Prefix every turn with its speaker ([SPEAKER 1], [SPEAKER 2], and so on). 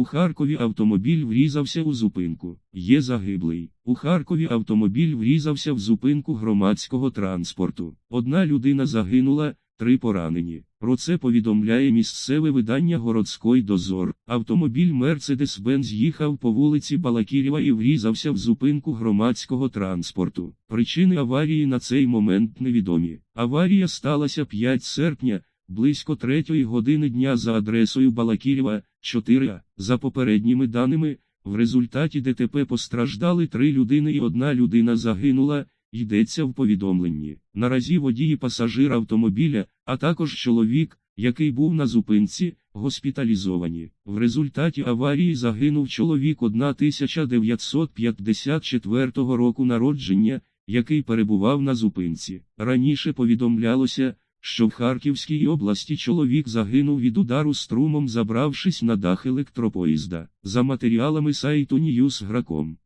[SPEAKER 1] У Харкові автомобіль врізався у зупинку. Є загиблий. У Харкові автомобіль врізався в зупинку громадського транспорту. Одна людина загинула, три поранені. Про це повідомляє місцеве видання Городський дозор. Автомобіль Мерседес-Бенз їхав по вулиці Балакірєва і врізався в зупинку громадського транспорту. Причини аварії на цей момент невідомі. Аварія сталася 5 серпня, близько 3 години дня за адресою Балакірєва, 4. За попередніми даними, в результаті ДТП постраждали три людини і одна людина загинула. Йдеться в повідомленні. Наразі водій і пасажир автомобіля, а також чоловік, який був на зупинці, госпіталізовані. В результаті аварії загинув чоловік 1954 року народження, який перебував на зупинці. Раніше повідомлялося, що в Харківській області чоловік загинув від удару струмом, забравшись на дах електропоїзда. За матеріалами сайту Newsgrakом.